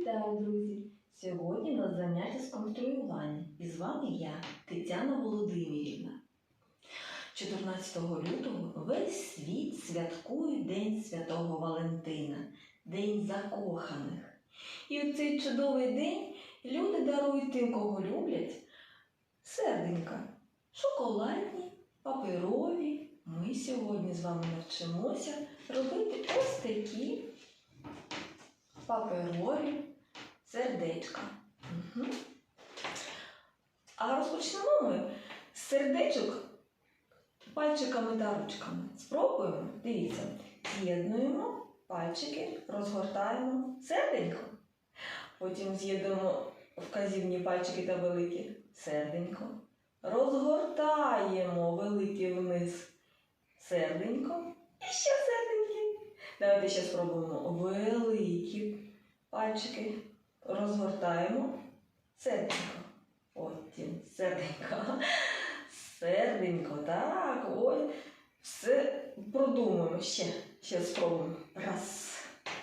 Вітаю, друзі! Сьогодні у нас заняття з конструювання. І з вами я, Тетяна Володимирівна. 14 лютого весь світ святкує День Святого Валентина, День закоханих. І у цей чудовий день люди дарують тим, кого люблять, серденька, шоколадні, паперові. Ми сьогодні з вами навчимося робити ось такі паперові сердечка. Угу. А розпочнемо ми з сердечок пальчиками та ручками. Спробуємо. Дивіться, з'єднуємо пальчики, розгортаємо серденько. Потім з'єднуємо вказівні пальчики та великі серденько. Розгортаємо великі вниз серденько. І ще серденьки. Давайте ще спробуємо великі пальчики. Розгортаємо серденько. Потім серденько. Серденько, так, ось. Все продумуємо ще. Ще спробуємо. Раз.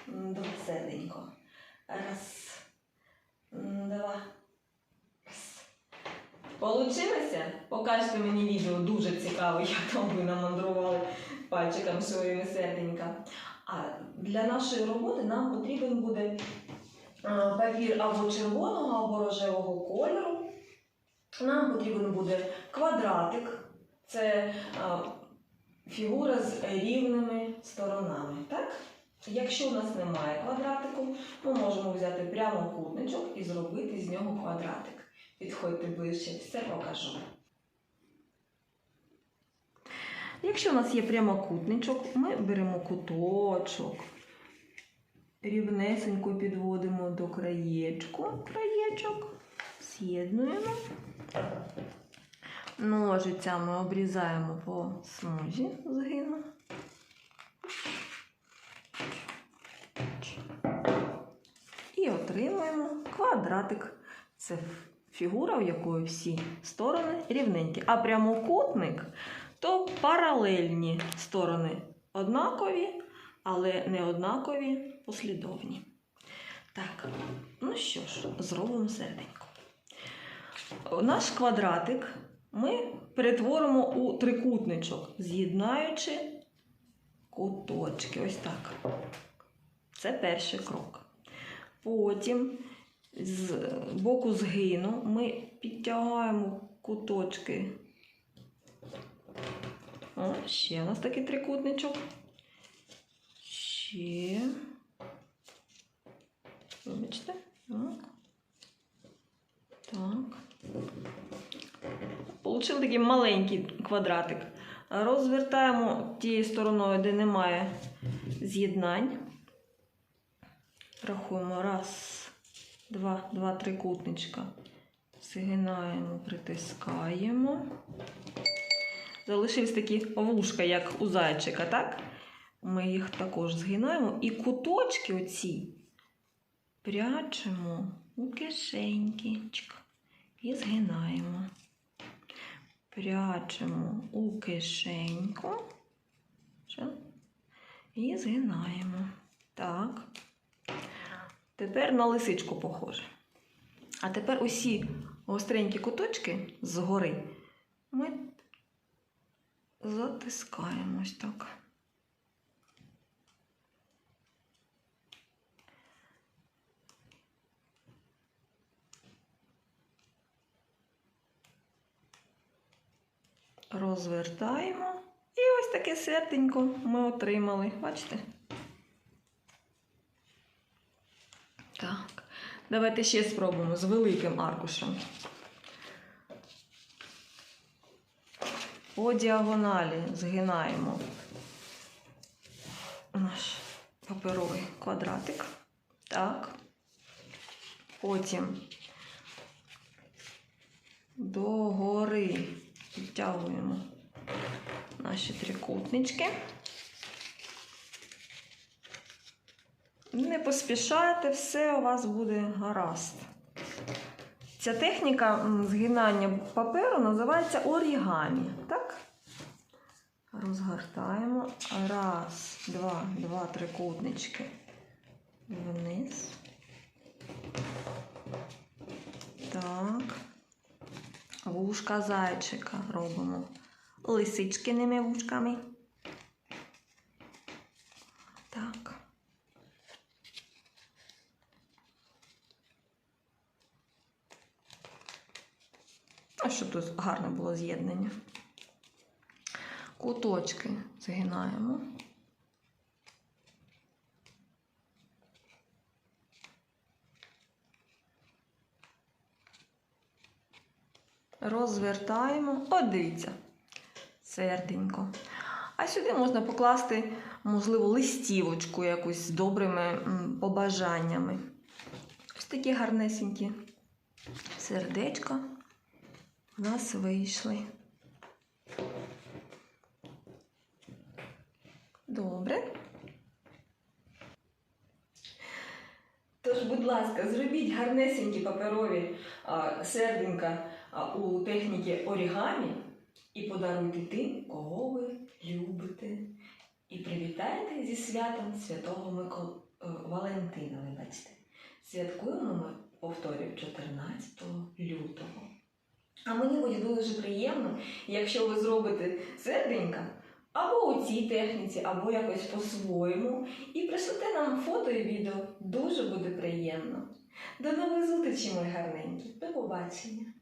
Два серденько. Раз. Два. Раз. Получилося? Покажете мені відео дуже цікаво, як там ви намандрували пальчиком своїми серденька. А для нашої роботи нам потрібен буде папір або червоного, або рожевого кольору. Нам потрібен буде квадратик. Це фігура з рівними сторонами. Так? Якщо у нас немає квадратику, ми можемо взяти прямокутничок і зробити з нього квадратик. Підходьте ближче, все покажу. Якщо у нас є прямокутничок, ми беремо куточок, рівнесенько підводимо до краєчку, краєчок, з'єднуємо. Ножицями обрізаємо по смузі згину. І отримуємо квадратик. Це фігура, у якої всі сторони рівненькі. А прямокутник то паралельні сторони однакові, але не однакові послідовні. Так, ну що ж, зробимо серденько. Наш квадратик ми перетворимо у трикутничок, з'єднаючи куточки. Ось так. Це перший крок. Потім з боку згину ми підтягаємо куточки. О, ще у нас такий трикутничок. Ще. Вибачте. Так. Так. Получили такий маленький квадратик. Розвертаємо тією стороною, де немає з'єднань. Рахуємо раз, два, два трикутничка. Згинаємо, притискаємо. Залишились такі вушка, як у зайчика, так? Ми їх також згинаємо. І куточки оці прячемо у кишеньки. І згинаємо. Прячемо у кишеньку. І згинаємо. Так. Тепер на лисичку похоже. А тепер усі гостренькі куточки згори ми затискаємо ось так. Розвертаємо. І ось таке серденько ми отримали. Бачите? Так. Давайте ще спробуємо з великим аркушем. По діагоналі згинаємо наш паперовий квадратик. Так. Потім догори підтягуємо наші трикутнички. Не поспішайте, все у вас буде гаразд. Ця техніка згинання паперу називається орігамі. Так? розгортаємо. Раз, два, два трикутнички вниз. Так. Вушка зайчика робимо лисичкиними вушками. Так. А що тут гарне було з'єднання. Куточки згинаємо. Розвертаємо. От дивіться. Серденько. А сюди можна покласти, можливо, листівочку якусь з добрими побажаннями. Ось такі гарнесенькі сердечка у нас вийшли. Добре. Тож, будь ласка, зробіть гарнесенькі паперові а, серденька а, у техніці орігамі і подаруйте тим, кого ви любите. І привітайте зі святом Святого Микол... е, Валентина, вибачте. Святкуємо ми, повторюю, 14 лютого. А мені буде дуже приємно, якщо ви зробите серденька або у цій техніці, або якось по-своєму, і пришлете нам фото і відео. Дуже буде приємно. До нових зустрічей, мої гарненькі. До побачення.